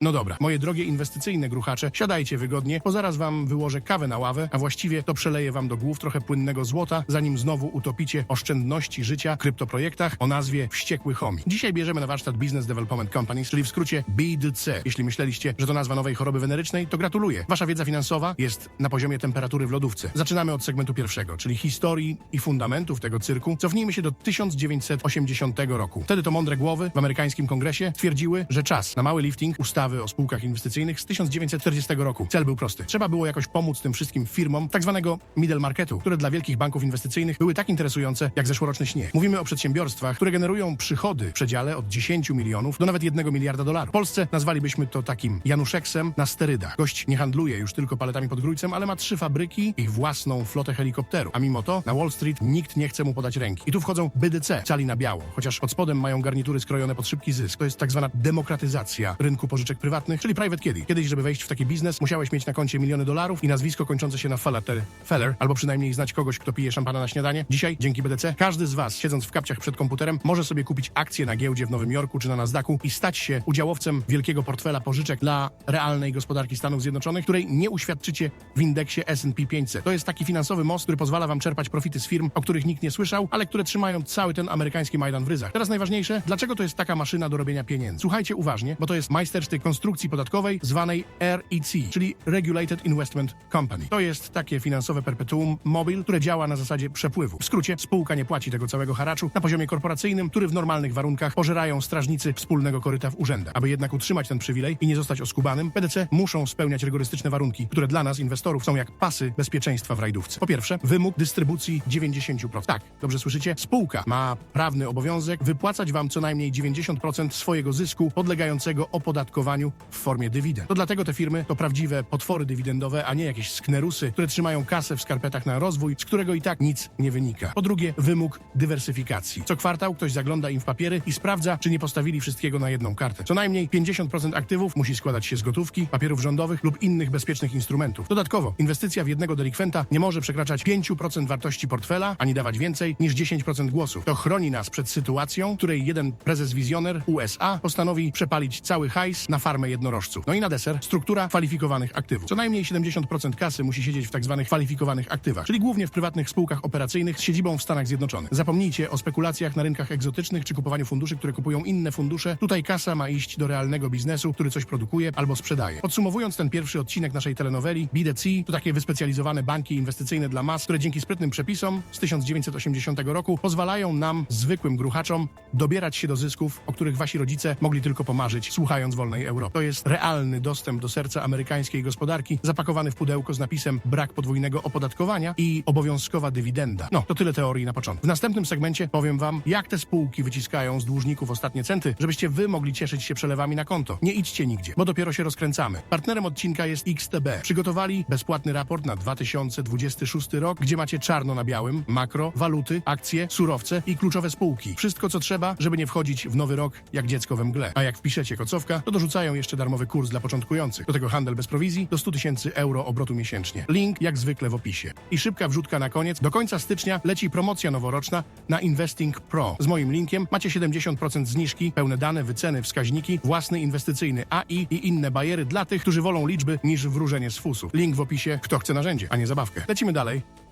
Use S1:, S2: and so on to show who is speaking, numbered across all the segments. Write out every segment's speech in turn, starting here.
S1: No dobra, moje drogie inwestycyjne gruchacze, siadajcie wygodnie, bo zaraz wam wyłożę kawę na ławę, a właściwie to przeleję wam do głów trochę płynnego złota, zanim znowu utopicie oszczędności życia w kryptoprojektach o nazwie Wściekły Homi. Dzisiaj bierzemy na warsztat Business Development Companies, czyli w skrócie BDC. Jeśli myśleliście, że to nazwa nowej choroby wenerycznej, to gratuluję. Wasza wiedza finansowa jest na poziomie temperatury w lodówce. Zaczynamy od segmentu pierwszego, czyli historii i fundamentów tego cyrku. Cofnijmy się do 1980 roku. Wtedy to mądre głowy w amerykańskim kongresie twierdziły, że czas na mały lifting ustawy o spółkach inwestycyjnych z 1940 roku. Cel był prosty. Trzeba było jakoś pomóc tym wszystkim firmom tak zwanego middle marketu, które dla wielkich banków inwestycyjnych były tak interesujące jak zeszłoroczny śnieg. Mówimy o przedsiębiorstwach, które generują przychody w przedziale od 10 milionów do nawet 1 miliarda dolarów. W Polsce nazwalibyśmy to takim Januszeksem na sterydach. Gość nie handluje już tylko paletami pod grójcem, ale ma trzy fabryki i własną flotę helikopterów. A mimo to na Wall Street nikt nie chce mu podać ręki. I tu wchodzą BDC, cali na biało, chociaż pod spodem mają garnitury skrojone pod szybki zysk. To jest tak zwana demokratyzacja rynku pożyczek prywatnych, czyli private kiddie. Kiedyś, żeby wejść w taki biznes, musiałeś mieć na koncie miliony dolarów i nazwisko kończące się na Feller, Feller albo przynajmniej znać kogoś, kto pije szampana na śniadanie. Dzisiaj, dzięki BDC, każdy z was, siedząc w kapciach przed komputerem, może sobie kupić akcje na giełdzie w Nowym Jorku czy na Nasdaqu i stać się udziałowcem wielkiego portfela pożyczek dla realnej gospodarki Stanów Zjednoczonych, której nie uświadczycie w indeksie S&P 500. To jest taki finansowy most, który pozwala wam czerpać profity z firm, o których nikt nie słyszał, ale które trzymają cały ten amerykański Majdan w ryzach. Teraz najważniejsze, dlaczego to jest taka maszyna do robienia pieniędzy? Słuchajcie uważnie, bo to jest majstersztyk konstrukcji podatkowej zwanej REC, czyli Regulated Investment Company. To jest takie finansowe perpetuum mobile, które działa na zasadzie przepływu. W skrócie, spółka nie płaci tego całego haraczu na poziomie korporacyjnym, który w normalnych warunkach pożerają strażnicy wspólnego koryta w urzędach. Aby jednak utrzymać ten przywilej i nie zostać oskubanym, PDC muszą spełniać rygorystyczne warunki, które dla nas, inwestorów, są jak pasy bezpieczeństwa w rajdówce. Po pierwsze, wymóg dystrybucji 90%. Tak, dobrze słyszycie? Spółka ma prawny obowiązek wypłacać wam co najmniej 90% swojego zysku podlegającego opodatkowaniu w formie dywidend. To dlatego te firmy to prawdziwe potwory dywidendowe, a nie jakieś sknerusy, które trzymają kasę w skarpetach na rozwój, z którego i tak nic nie wynika. Po drugie, wymóg dywersyfikacji. Co kwartał ktoś zagląda im w papiery i sprawdza, czy nie postawili wszystkiego na jedną kartę. Co najmniej 50% aktywów musi składać się z gotówki, papierów rządowych lub innych bezpiecznych instrumentów. Dodatkowo, inwestycja w jednego delikwenta nie może przekraczać 5% wartości portfela, ani dawać więcej niż 10% głosów. To chroni nas przed sytuacją, której jeden prezes wizjoner USA postanowi przepalić cały hajs na farmę jednorożców. No i na deser struktura kwalifikowanych aktywów. Co najmniej 70% kasy musi siedzieć w tak zwanych kwalifikowanych aktywach, czyli głównie w prywatnych spółkach operacyjnych z siedzibą w Stanach Zjednoczonych. Zapomnijcie o spekulacjach na rynkach egzotycznych czy kupowaniu funduszy, które kupują inne fundusze. Tutaj kasa ma iść do realnego biznesu, który coś produkuje albo sprzedaje. Podsumowując ten pierwszy odcinek naszej telenoweli, BDC to takie wyspecjalizowane banki inwestycyjne dla mas, które dzięki sprytnym przepisom z 1980 roku pozwalają nam, zwykłym gruchaczom, dobierać się do zysków, o których wasi rodzice mogli tylko pomarzyć, słuchając wolnej Europy. To jest realny dostęp do serca amerykańskiej gospodarki, zapakowany w pudełko z napisem brak podwójnego opodatkowania i obowiązkowa dywidenda. No, to tyle teorii na początku. W następnym segmencie powiem wam, jak te spółki wyciskają z dłużników ostatnie centy, żebyście wy mogli cieszyć się przelewami na konto. Nie idźcie nigdzie, bo dopiero się rozkręcamy. Partnerem odcinka jest XTB. Przygotowali bezpłatny raport na 2026 rok, gdzie macie czarno na białym, makro, waluty, akcje, surowce i kluczowe spółki. Wszystko, co trzeba, żeby nie wchodzić w nowy rok jak dziecko we mgle. A jak wpiszecie kocowka, to dorzucają jeszcze darmowy kurs dla początkujących. Do tego handel bez prowizji do 100 tysięcy euro obrotu miesięcznie. Link jak zwykle w opisie. I szybka wrzutka na koniec. Do końca stycznia leci promocja noworoczna na Investing Pro. Z moim linkiem macie 70% zniżki, pełne dane, wyceny, wskaźniki, własny inwestycyjny AI i inne bariery dla tych, którzy wolą liczby niż wróżenie z fusu. Link w opisie. Kto chce narzędzie, a nie zabawkę. Lecimy dalej.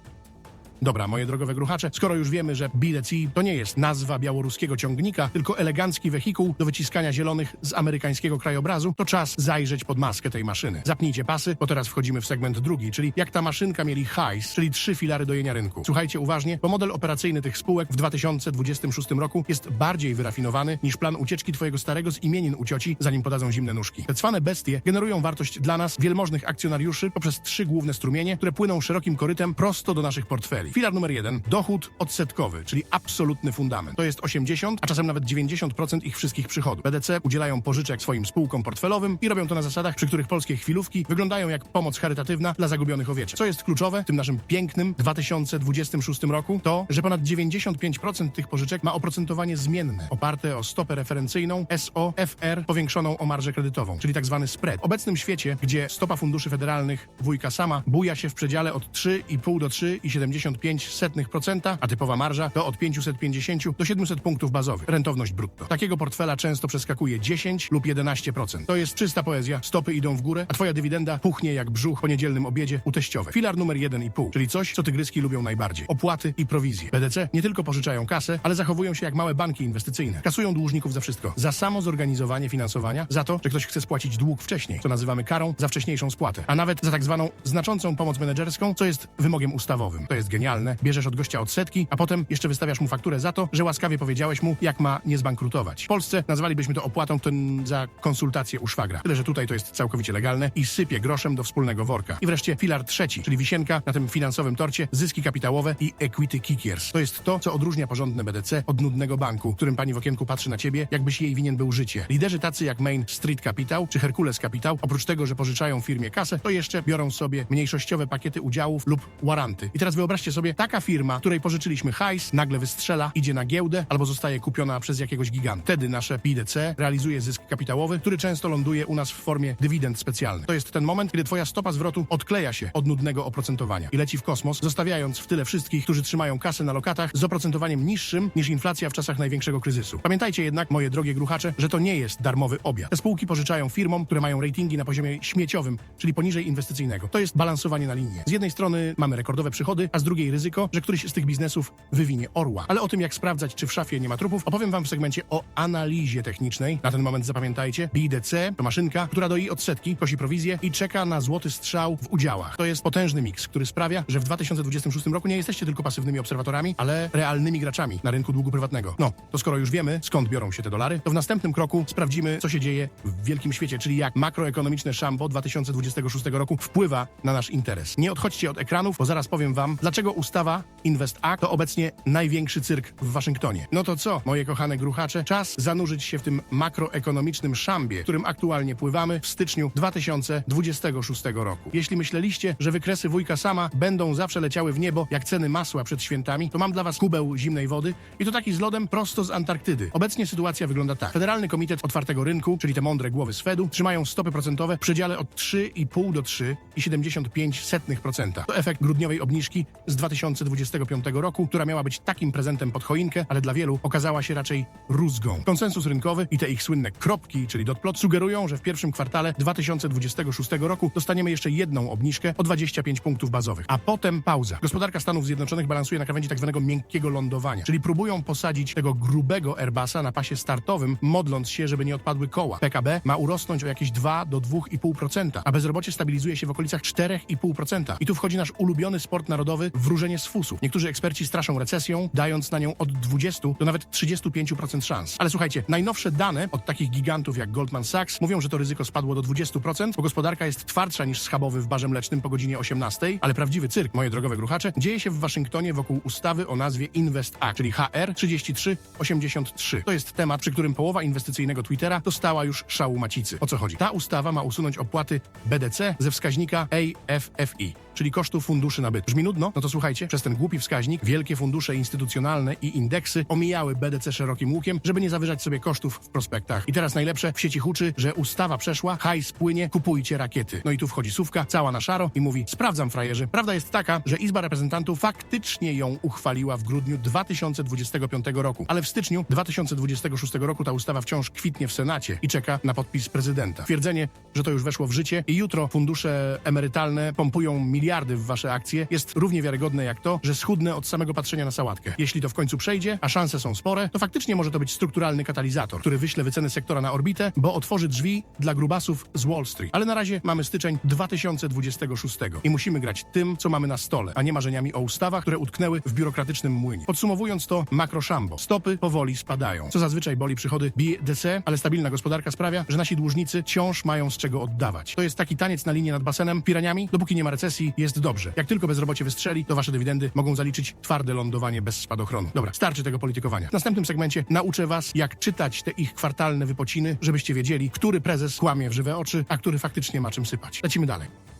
S1: Dobra, moje drogowe gruchacze, skoro już wiemy, że BDC to nie jest nazwa białoruskiego ciągnika, tylko elegancki wehikuł do wyciskania zielonych z amerykańskiego krajobrazu, to czas zajrzeć pod maskę tej maszyny. Zapnijcie pasy, bo teraz wchodzimy w segment drugi, czyli jak ta maszynka mieli hajs, czyli trzy filary dojenia rynku. Słuchajcie uważnie, bo model operacyjny tych spółek w 2026 roku jest bardziej wyrafinowany niż plan ucieczki twojego starego z imienin u cioci, zanim podadzą zimne nóżki. Te cwane bestie generują wartość dla nas, wielmożnych akcjonariuszy, poprzez trzy główne strumienie, które płyną szerokim korytem prosto do naszych portfeli. Filar numer jeden, dochód odsetkowy, czyli absolutny fundament. To jest 80, a czasem nawet 90% ich wszystkich przychodów. BDC udzielają pożyczek swoim spółkom portfelowym i robią to na zasadach, przy których polskie chwilówki wyglądają jak pomoc charytatywna dla zagubionych owieczek. Co jest kluczowe w tym naszym pięknym 2026 roku, to, że ponad 95% tych pożyczek ma oprocentowanie zmienne, oparte o stopę referencyjną SOFR powiększoną o marżę kredytową, czyli tak zwany spread. W obecnym świecie, gdzie stopa funduszy federalnych wujka sama buja się w przedziale od 3,5 do 3,75 65%, a typowa marża to od 550 do 700 punktów bazowych. Rentowność brutto. Takiego portfela często przeskakuje 10 lub 11%. To jest czysta poezja, stopy idą w górę, a twoja dywidenda puchnie jak brzuch po niedzielnym obiedzie u teściowej. Filar numer 1,5, czyli coś, co tygryski lubią najbardziej. Opłaty i prowizje. BDC nie tylko pożyczają kasę, ale zachowują się jak małe banki inwestycyjne. Kasują dłużników za wszystko. Za samo zorganizowanie finansowania, za to, że ktoś chce spłacić dług wcześniej, co nazywamy karą za wcześniejszą spłatę, a nawet za tak zwaną znaczącą pomoc menedżerską, co jest wymogiem ustawowym. To jest genialne. Bierzesz od gościa odsetki, a potem jeszcze wystawiasz mu fakturę za to, że łaskawie powiedziałeś mu, jak ma nie zbankrutować. W Polsce nazwalibyśmy to opłatą ten za konsultację u szwagra. Tyle, że tutaj to jest całkowicie legalne i sypie groszem do wspólnego worka. I wreszcie filar trzeci, czyli wisienka na tym finansowym torcie, zyski kapitałowe i equity kickers. To jest to, co odróżnia porządne BDC od nudnego banku, którym pani w okienku patrzy na ciebie, jakbyś jej winien był życie. Liderzy tacy jak Main Street Capital czy Hercules Capital, oprócz tego, że pożyczają firmie kasę, to jeszcze biorą sobie mniejszościowe pakiety udziałów lub waranty. I teraz wyobraźcie sobie, taka firma, której pożyczyliśmy hajs, nagle wystrzela, idzie na giełdę albo zostaje kupiona przez jakiegoś giganta. Wtedy nasze BDC realizuje zysk kapitałowy, który często ląduje u nas w formie dywidend specjalnych. To jest ten moment, kiedy twoja stopa zwrotu odkleja się od nudnego oprocentowania i leci w kosmos, zostawiając w tyle wszystkich, którzy trzymają kasę na lokatach z oprocentowaniem niższym niż inflacja w czasach największego kryzysu. Pamiętajcie jednak, moje drogie gruchacze, że to nie jest darmowy obiad. Te spółki pożyczają firmom, które mają ratingi na poziomie śmieciowym, czyli poniżej inwestycyjnego. To jest balansowanie na linię. Z jednej strony mamy rekordowe przychody, a z drugiej ryzyko, że któryś z tych biznesów wywinie orła. Ale o tym, jak sprawdzać, czy w szafie nie ma trupów, opowiem wam w segmencie o analizie technicznej. Na ten moment zapamiętajcie, BDC to maszynka, która doi odsetki, kosi prowizję i czeka na złoty strzał w udziałach. To jest potężny miks, który sprawia, że w 2026 roku nie jesteście tylko pasywnymi obserwatorami, ale realnymi graczami na rynku długu prywatnego. No, to skoro już wiemy, skąd biorą się te dolary, to w następnym kroku sprawdzimy, co się dzieje w wielkim świecie, czyli jak makroekonomiczne szambo 2026 roku wpływa na nasz interes. Nie odchodźcie od ekranów, bo zaraz powiem wam, dlaczego ustawa Invest Act to obecnie największy cyrk w Waszyngtonie. No to co, moje kochane gruchacze, czas zanurzyć się w tym makroekonomicznym szambie, którym aktualnie pływamy w styczniu 2026 roku. Jeśli myśleliście, że wykresy wujka sama będą zawsze leciały w niebo jak ceny masła przed świętami, to mam dla was kubeł zimnej wody i to taki z lodem prosto z Antarktydy. Obecnie sytuacja wygląda tak. Federalny Komitet Otwartego Rynku, czyli te mądre głowy z Fedu, trzymają stopy procentowe w przedziale od 3,5 do 3,75%. To efekt grudniowej obniżki z 2025 roku, która miała być takim prezentem pod choinkę, ale dla wielu okazała się raczej rózgą. Konsensus rynkowy i te ich słynne kropki, czyli dot plot, sugerują, że w pierwszym kwartale 2026 roku dostaniemy jeszcze jedną obniżkę o 25 punktów bazowych, a potem pauza. Gospodarka Stanów Zjednoczonych balansuje na krawędzi tak zwanego miękkiego lądowania, czyli próbują posadzić tego grubego Airbusa na pasie startowym, modląc się, żeby nie odpadły koła. PKB ma urosnąć o jakieś 2 do 2,5%, a bezrobocie stabilizuje się w okolicach 4,5%. I tu wchodzi nasz ulubiony sport narodowy wróżenie z fusów. Niektórzy eksperci straszą recesją, dając na nią od 20 do nawet 35% szans. Ale słuchajcie, najnowsze dane od takich gigantów jak Goldman Sachs mówią, że to ryzyko spadło do 20%, bo gospodarka jest twardsza niż schabowy w barze mlecznym po godzinie 18, ale prawdziwy cyrk, moje drogowe gruchacze, dzieje się w Waszyngtonie wokół ustawy o nazwie Invest Act, czyli HR 3383. To jest temat, przy którym połowa inwestycyjnego Twittera dostała już szału macicy. O co chodzi? Ta ustawa ma usunąć opłaty BDC ze wskaźnika AFFI, czyli kosztów funduszy nabytych. Brzmi nudno? No to słuchajcie, przez ten głupi wskaźnik wielkie fundusze instytucjonalne i indeksy omijały BDC szerokim łukiem, żeby nie zawyżać sobie kosztów w prospektach. I teraz najlepsze w sieci huczy, że ustawa przeszła, hajs płynie, kupujcie rakiety. No i tu wchodzi Sówka, cała na szaro i mówi, sprawdzam frajerzy. Prawda jest taka, że Izba Reprezentantów faktycznie ją uchwaliła w grudniu 2025 roku, ale w styczniu 2026 roku ta ustawa wciąż kwitnie w Senacie i czeka na podpis prezydenta. Twierdzenie, że to już weszło w życie i jutro fundusze emerytalne pompują miliardy w wasze akcje jest równie wiarygodne jak to, że schudnę od samego patrzenia na sałatkę. Jeśli to w końcu przejdzie, a szanse są spore, to faktycznie może to być strukturalny katalizator, który wyśle wyceny sektora na orbitę, bo otworzy drzwi dla grubasów z Wall Street. Ale na razie mamy styczeń 2026 i musimy grać tym, co mamy na stole, a nie marzeniami o ustawach, które utknęły w biurokratycznym młynie. Podsumowując to, makroszambo. Stopy powoli spadają, co zazwyczaj boli przychody BDC, ale stabilna gospodarka sprawia, że nasi dłużnicy wciąż mają z czego oddawać. To jest taki taniec na linii nad basenem piraniami, dopóki nie ma recesji, jest dobrze. Jak tylko bezrobocie wystrzeli, to wasze dywidendy mogą zaliczyć twarde lądowanie bez spadochronu. Dobra, starczy tego politykowania. W następnym segmencie nauczę was, jak czytać te ich kwartalne wypociny, żebyście wiedzieli, który prezes kłamie w żywe oczy, a który faktycznie ma czym sypać. Lecimy dalej.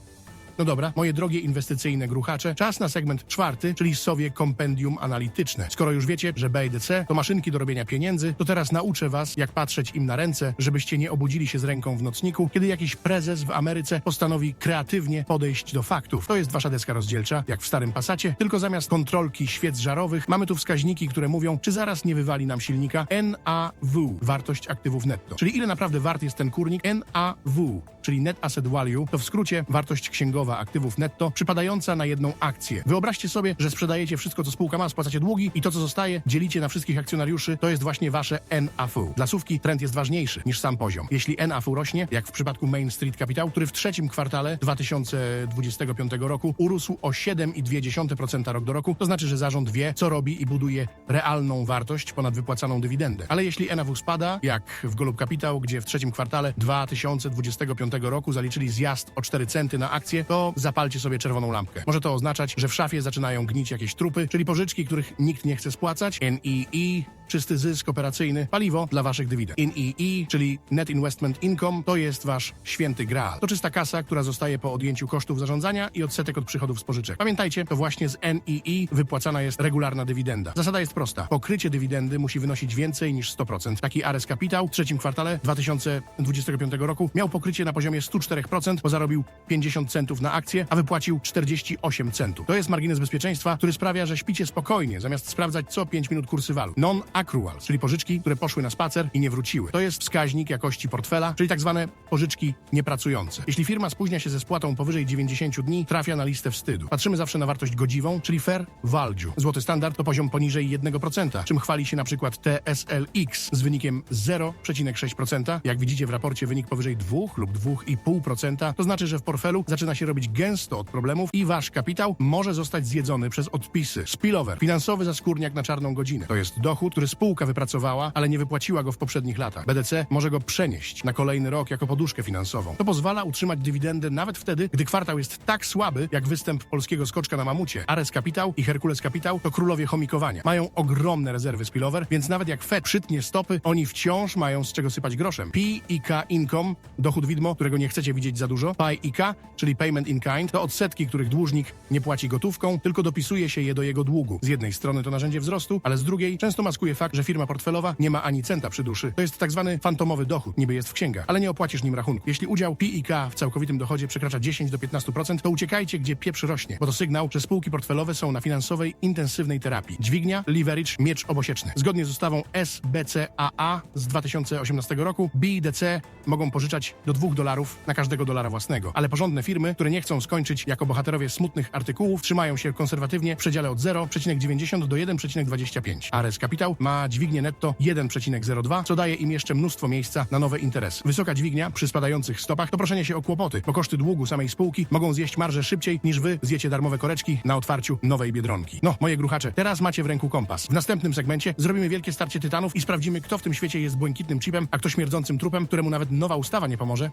S1: No dobra, moje drogie inwestycyjne gruchacze, czas na segment czwarty, czyli sowie kompendium analityczne. Skoro już wiecie, że BDC to maszynki do robienia pieniędzy, to teraz nauczę was, jak patrzeć im na ręce, żebyście nie obudzili się z ręką w nocniku, kiedy jakiś prezes w Ameryce postanowi kreatywnie podejść do faktów. To jest wasza deska rozdzielcza, jak w starym pasacie, tylko zamiast kontrolki świec żarowych mamy tu wskaźniki, które mówią, czy zaraz nie wywali nam silnika NAW, wartość aktywów netto. Czyli ile naprawdę wart jest ten kurnik NAW, czyli Net Asset Value, to w skrócie wartość księgowa aktywów netto przypadająca na jedną akcję. Wyobraźcie sobie, że sprzedajecie wszystko, co spółka ma, spłacacie długi i to, co zostaje, dzielicie na wszystkich akcjonariuszy, to jest właśnie wasze NAV. Dla słówki trend jest ważniejszy niż sam poziom. Jeśli NAV rośnie, jak w przypadku Main Street Capital, który w trzecim kwartale 2025 roku urósł o 7,2% rok do roku, to znaczy, że zarząd wie, co robi i buduje realną wartość ponad wypłacaną dywidendę. Ale jeśli NAV spada, jak w Golub Capital, gdzie w trzecim kwartale 2025 roku zaliczyli zjazd o 4 centy na akcję, to zapalcie sobie czerwoną lampkę. Może to oznaczać, że w szafie zaczynają gnić jakieś trupy, czyli pożyczki, których nikt nie chce spłacać, NEE, czysty zysk operacyjny, paliwo dla waszych dywidend. NEE, czyli Net Investment Income, to jest wasz święty graal. To czysta kasa, która zostaje po odjęciu kosztów zarządzania i odsetek od przychodów z pożyczek. Pamiętajcie, to właśnie z NEE wypłacana jest regularna dywidenda. Zasada jest prosta. Pokrycie dywidendy musi wynosić więcej niż 100%. Taki Ares Capital w trzecim kwartale 2025 roku miał pokrycie na poziomie 104%, bo zarobił 50 centów na akcję, a wypłacił 48 centów. To jest margines bezpieczeństwa, który sprawia, że śpicie spokojnie, zamiast sprawdzać co 5 minut kursy walut. Non-accruals, czyli pożyczki, które poszły na spacer i nie wróciły. To jest wskaźnik jakości portfela, czyli tak zwane pożyczki niepracujące. Jeśli firma spóźnia się ze spłatą powyżej 90 dni, trafia na listę wstydu. Patrzymy zawsze na wartość godziwą, czyli fair value. Złoty standard to poziom poniżej 1%, czym chwali się na przykład TSLX z wynikiem 0,6%. Jak widzicie w raporcie wynik powyżej 2 lub 2,5%, to znaczy, że w portfelu zaczyna się robić gęsto od problemów i wasz kapitał może zostać zjedzony przez odpisy. Spillover, finansowy zaskórniak na czarną godzinę. To jest dochód, który spółka wypracowała, ale nie wypłaciła go w poprzednich latach. BDC może go przenieść na kolejny rok jako poduszkę finansową. To pozwala utrzymać dywidendę nawet wtedy, gdy kwartał jest tak słaby, jak występ polskiego skoczka na mamucie. Ares Capital i Herkules Capital to królowie chomikowania. Mają ogromne rezerwy spillover, więc nawet jak Fed przytnie stopy, oni wciąż mają z czego sypać groszem. P i K income, dochód widmo, którego nie chcecie widzieć za dużo. Pi i K, czyli payment in kind, to odsetki, których dłużnik nie płaci gotówką, tylko dopisuje się je do jego długu. Z jednej strony to narzędzie wzrostu, ale z drugiej często maskuje fakt, że firma portfelowa nie ma ani centa przy duszy. To jest tak zwany fantomowy dochód, niby jest w księgach, ale nie opłacisz nim rachunku. Jeśli udział P i K w całkowitym dochodzie przekracza 10 do 15%, to uciekajcie, gdzie pieprz rośnie, bo to sygnał, że spółki portfelowe są na finansowej, intensywnej terapii. Dźwignia, leverage, miecz obosieczny. Zgodnie z ustawą SBCAA z 2018 roku, BDC mogą pożyczać do 2 dolarów na każdego dolara własnego, ale porządne firmy, które nie chcą skończyć jako bohaterowie smutnych artykułów, trzymają się konserwatywnie w przedziale od 0,90 do 1,25. Ares Capital ma dźwignię netto 1,02, co daje im jeszcze mnóstwo miejsca na nowe interesy. Wysoka dźwignia przy spadających stopach to proszenie się o kłopoty, bo koszty długu samej spółki mogą zjeść marżę szybciej niż wy zjecie darmowe koreczki na otwarciu nowej biedronki. No, moje gruchacze, teraz macie w ręku kompas. W następnym segmencie zrobimy wielkie starcie tytanów i sprawdzimy, kto w tym świecie jest błękitnym chipem, a kto śmierdzącym trupem, któremu nawet nowa ustawa nie pomoże.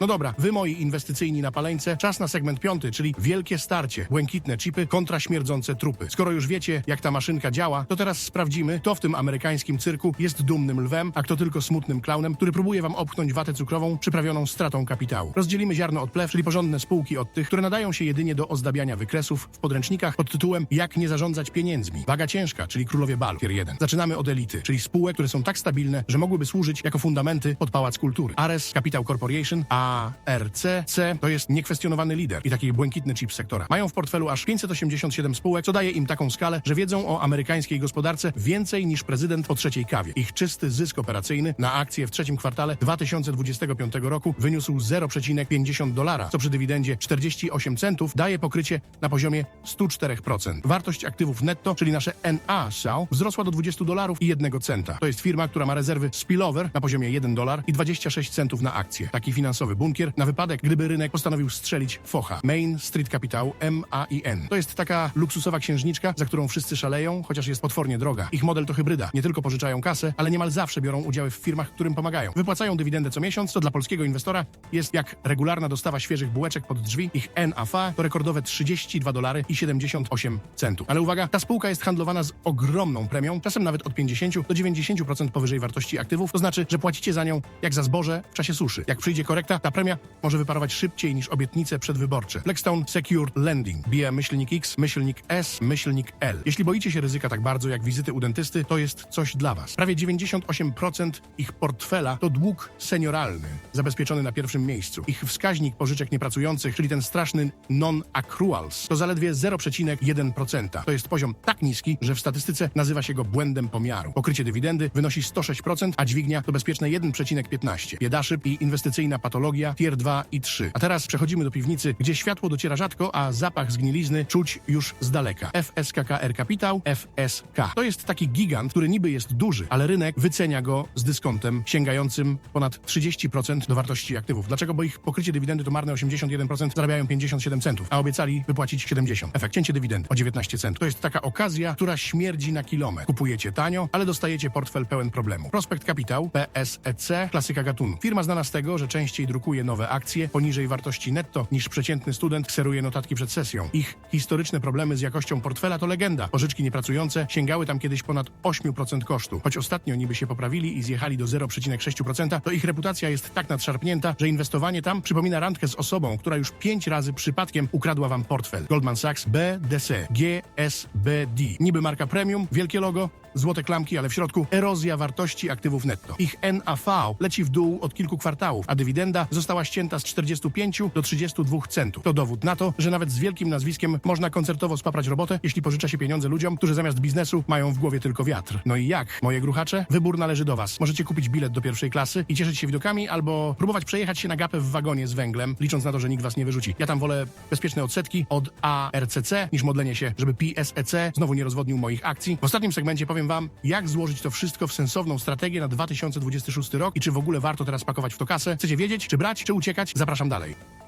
S1: No dobra, wy moi inwestycyjni na paleńce, czas na segment piąty, czyli wielkie starcie, błękitne chipy kontra śmierdzące trupy. Skoro już wiecie, jak ta maszynka działa, to teraz sprawdzimy, kto w tym amerykańskim cyrku jest dumnym lwem, a kto tylko smutnym klaunem, który próbuje wam opchnąć watę cukrową przyprawioną stratą kapitału. Rozdzielimy ziarno od plew, czyli porządne spółki od tych, które nadają się jedynie do ozdabiania wykresów w podręcznikach pod tytułem Jak nie zarządzać pieniędzmi. Waga ciężka, czyli królowie balu. Tier 1. Zaczynamy od elity, czyli spółek, które są tak stabilne, że mogłyby służyć jako fundamenty pod Pałac Kultury. Ares Capital Corporation, a RCC to jest niekwestionowany lider i taki błękitny chip sektora. Mają w portfelu aż 587 spółek, co daje im taką skalę, że wiedzą o amerykańskiej gospodarce więcej niż prezydent po trzeciej kawie. Ich czysty zysk operacyjny na akcje w trzecim kwartale 2025 roku wyniósł 0,50 dolara, co przy dywidendzie 48 centów daje pokrycie na poziomie 104%. Wartość aktywów netto, czyli nasze NA SAO, wzrosła do 20 dolarów i 1 centa. To jest firma, która ma rezerwy spillover na poziomie 1 dolar i 26 centów na akcję. Taki finansowy bunkier na wypadek, gdyby rynek postanowił strzelić focha. Main Street Capital MAIN. To jest taka luksusowa księżniczka, za którą wszyscy szaleją, chociaż jest potwornie droga. Ich model to hybryda. Nie tylko pożyczają kasę, ale niemal zawsze biorą udziały w firmach, którym pomagają. Wypłacają dywidendę co miesiąc, co dla polskiego inwestora jest jak regularna dostawa świeżych bułeczek pod drzwi. Ich NAFA to rekordowe 32 dolary i 78 centów. Ale uwaga, ta spółka jest handlowana z ogromną premią, czasem nawet od 50 do 90% powyżej wartości aktywów. To znaczy, że płacicie za nią jak za zboże w czasie suszy. Jak przyjdzie korekta, Ta premia może wyparować szybciej niż obietnice przedwyborcze. Blackstone Secured Lending. Bije myślnik X, myślnik S, myślnik L. Jeśli boicie się ryzyka tak bardzo jak wizyty u dentysty, to jest coś dla Was. Prawie 98% ich portfela to dług senioralny, zabezpieczony na pierwszym miejscu. Ich wskaźnik pożyczek niepracujących, czyli ten straszny non-accruals, to zaledwie 0,1%. To jest poziom tak niski, że w statystyce nazywa się go błędem pomiaru. Pokrycie dywidendy wynosi 106%, a dźwignia to bezpieczne 1,15. Biedaszyp i inwestycyjna patologia tier 2 i 3. A teraz przechodzimy do piwnicy, gdzie światło dociera rzadko, a zapach zgnilizny czuć już z daleka. FSKKR Kapitał, FSK. To jest taki gigant, który niby jest duży, ale rynek wycenia go z dyskontem sięgającym ponad 30% do wartości aktywów. Dlaczego? Bo ich pokrycie dywidendy to marne 81%, zarabiają 57 centów, a obiecali wypłacić 70. Efekt cięcie dywidendy o 19 centów. To jest taka okazja, która śmierdzi na kilometr. Kupujecie tanio, ale dostajecie portfel pełen problemu. Prospekt Kapitał, PSEC, klasyka gatunku. Firma znana z tego, że częściej drukuje nowe akcje poniżej wartości netto niż przeciętny student kseruje notatki przed sesją. Ich historyczne problemy z jakością portfela to legenda. Pożyczki niepracujące sięgały tam kiedyś ponad 8% kosztu. Choć ostatnio niby się poprawili i zjechali do 0,6%, to ich reputacja jest tak nadszarpnięta, że inwestowanie tam przypomina randkę z osobą, która już pięć razy przypadkiem ukradła wam portfel. Goldman Sachs, BDC, GSBD. Niby marka premium, wielkie logo, złote klamki, ale w środku erozja wartości aktywów netto. Ich NAV leci w dół od kilku kwartałów, a dywidenda została ścięta z 45 do 32 centów. To dowód na to, że nawet z wielkim nazwiskiem można koncertowo spaprać robotę, jeśli pożycza się pieniądze ludziom, którzy zamiast biznesu mają w głowie tylko wiatr. No i jak, moje gruchacze? Wybór należy do was. Możecie kupić bilet do pierwszej klasy i cieszyć się widokami, albo próbować przejechać się na gapę w wagonie z węglem, licząc na to, że nikt was nie wyrzuci. Ja tam wolę bezpieczne odsetki od ARCC niż modlenie się, żeby PSEC znowu nie rozwodnił moich akcji. W ostatnim segmencie powiem wam, jak złożyć to wszystko w sensowną strategię na 2026 rok i czy w ogóle warto teraz pakować w to kasę. Chcecie wiedzieć, czy brać, czy uciekać? Zapraszam dalej.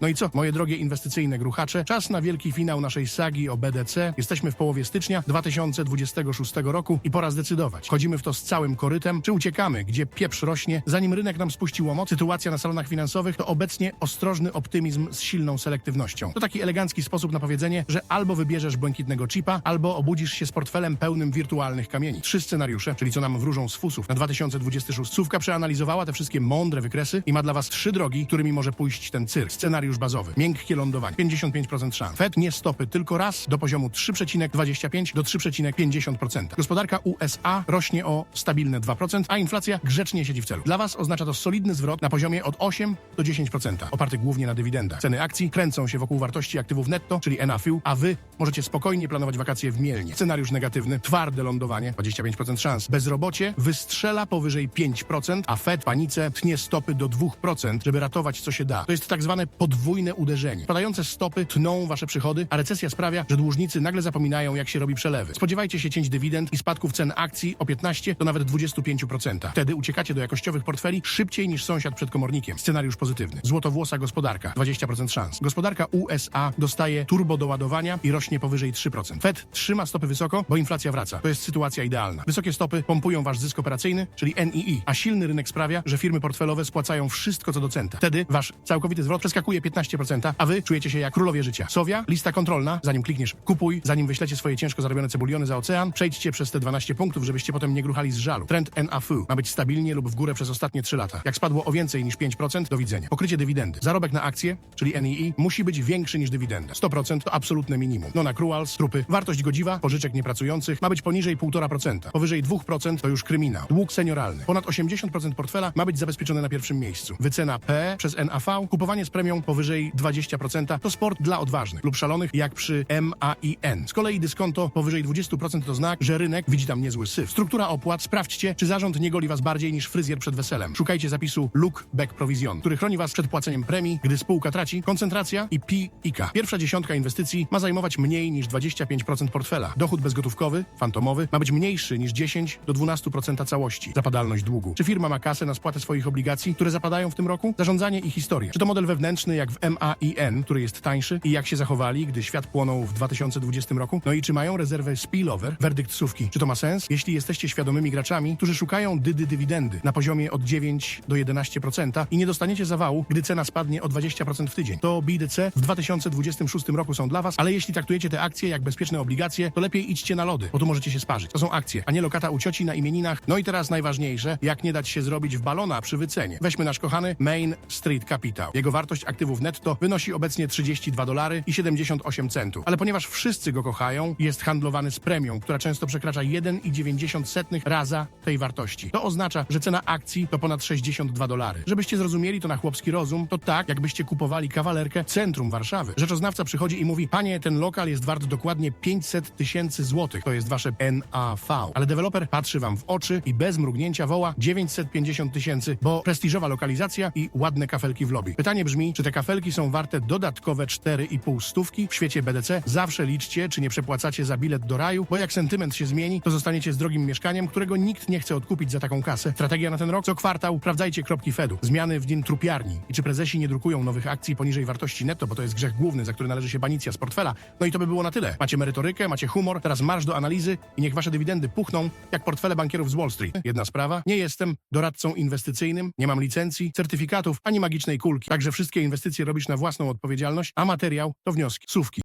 S1: No i co, moje drogie inwestycyjne gruchacze? Czas na wielki finał naszej sagi o BDC. Jesteśmy w połowie stycznia 2026 roku i pora zdecydować. Chodzimy w to z całym korytem, czy uciekamy, gdzie pieprz rośnie, zanim rynek nam spuści łomot? Sytuacja na salonach finansowych to obecnie ostrożny optymizm z silną selektywnością. To taki elegancki sposób na powiedzenie, że albo wybierzesz błękitnego chipa, albo obudzisz się z portfelem pełnym wirtualnych kamieni. Trzy scenariusze, czyli co nam wróżą z fusów na 2026. Słówka przeanalizowała te wszystkie mądre wykresy i ma dla was trzy drogi, którymi może pójść ten cyrk. Scenariusz bazowy. Miękkie lądowanie. 55% szans. Fed nie stopy tylko raz do poziomu 3,25 do 3,50%. Gospodarka USA rośnie o stabilne 2%, a inflacja grzecznie siedzi w celu. Dla was oznacza to solidny zwrot na poziomie od 8 do 10%, oparty głównie na dywidendach. Ceny akcji kręcą się wokół wartości aktywów netto, czyli NAFiU, a wy możecie spokojnie planować wakacje w Mielnie. Scenariusz negatywny, twarde lądowanie, 25% szans. Bezrobocie wystrzela powyżej 5%, a Fed panice tnie stopy do 2%, żeby ratować co się da. To jest tak zwane podwójne uderzenie. Padające stopy tną wasze przychody, a recesja sprawia, że dłużnicy nagle zapominają, jak się robi przelewy. Spodziewajcie się cięć dywidend i spadków cen akcji o 15 do nawet 25%. Wtedy uciekacie do jakościowych portfeli szybciej niż sąsiad przed komornikiem. Scenariusz pozytywny. Złotowłosa gospodarka, 20% szans. Gospodarka USA dostaje turbo doładowania i rośnie powyżej 3%. Fed trzyma stopy wysoko, bo inflacja wraca. To jest sytuacja idealna. Wysokie stopy pompują wasz zysk operacyjny, czyli NII, a silny rynek sprawia, że firmy portfelowe spłacają wszystko co do centa. Wtedy wasz całkowity zwrot przeskakuje 15%, a wy czujecie się jak królowie życia. Sowia, lista kontrolna, zanim klikniesz kupuj, zanim wyślecie swoje ciężko zarobione cebuliony za ocean, przejdźcie przez te 12 punktów, żebyście potem nie gruchali z żalu. Trend NAFU ma być stabilnie lub w górę przez ostatnie 3 lata. Jak spadło o więcej niż 5%, do widzenia. Pokrycie dywidendy. Zarobek na akcję, czyli NII, musi być większy niż dywidenda. 100% to absolutne minimum. Non-accruals, trupy. Wartość godziwa, pożyczek niepracujących ma być poniżej 1,5%. Powyżej 2% to już kryminał. Dług senioralny. Ponad 80% portfela ma być zabezpieczone na pierwszym miejscu. Wycena P przez NAV, kupowanie z premią powyżej 20% to sport dla odważnych lub szalonych, jak przy MAIN. Z kolei dyskonto powyżej 20% to znak, że rynek widzi tam niezły syf. Struktura opłat. Sprawdźcie, czy zarząd nie goli was bardziej niż fryzjer przed weselem. Szukajcie zapisu Look Back Provision, który chroni was przed płaceniem premii, gdy spółka traci, koncentracja i PIK. Pierwsza dziesiątka inwestycji ma zajmować mniej niż 25% portfela. Dochód bezgotówkowy, fantomowy, ma być mniejszy niż 10 do 12% całości. Zapadalność długu. Czy firma ma kasę na spłatę swoich obligacji, które zapadają w tym roku? Zarządzanie i historia. Czy to model wewnętrzny jak jak w MAIN, który jest tańszy i jak się zachowali, gdy świat płonął w 2020 roku? No i czy mają rezerwę spillover? Werdykt sówki. Czy to ma sens? Jeśli jesteście świadomymi graczami, którzy szukają dydy dywidendy na poziomie od 9 do 11% i nie dostaniecie zawału, gdy cena spadnie o 20% w tydzień, to BDC w 2026 roku są dla was, ale jeśli traktujecie te akcje jak bezpieczne obligacje, to lepiej idźcie na lody, bo tu możecie się sparzyć. To są akcje, a nie lokata u cioci na imieninach. No i teraz najważniejsze, jak nie dać się zrobić w balona przy wycenie. Weźmy nasz kochany Main Street Capital. Jego wartość aktywów netto wynosi obecnie 32 dolary i 78 centów. Ale ponieważ wszyscy go kochają, jest handlowany z premią, która często przekracza 1,90 raza tej wartości. To oznacza, że cena akcji to ponad 62 dolary. Żebyście zrozumieli to na chłopski rozum, to tak, jakbyście kupowali kawalerkę centrum Warszawy. Rzeczoznawca przychodzi i mówi, panie, ten lokal jest wart dokładnie 500 tysięcy złotych. To jest wasze NAV. Ale deweloper patrzy wam w oczy i bez mrugnięcia woła 950 tysięcy, bo prestiżowa lokalizacja i ładne kafelki w lobby. Pytanie brzmi, czy te kafelki są warte dodatkowe 4,5 stówki w świecie BDC? Zawsze liczcie, czy nie przepłacacie za bilet do raju, bo jak sentyment się zmieni, to zostaniecie z drogim mieszkaniem, którego nikt nie chce odkupić za taką kasę. Strategia na ten rok? Co kwartał sprawdzajcie kropki Fedu. Zmiany w dzień trupiarni. I czy prezesi nie drukują nowych akcji poniżej wartości netto, bo to jest grzech główny, za który należy się banicja z portfela. No i to by było na tyle. Macie merytorykę, macie humor, teraz marsz do analizy i niech wasze dywidendy puchną jak portfele bankierów z Wall Street. Jedna sprawa. Nie jestem doradcą inwestycyjnym, nie mam licencji, certyfikatów ani magicznej kulki. Także wszystkie inwestycje robisz na własną odpowiedzialność, a materiał to wnioski, słówki.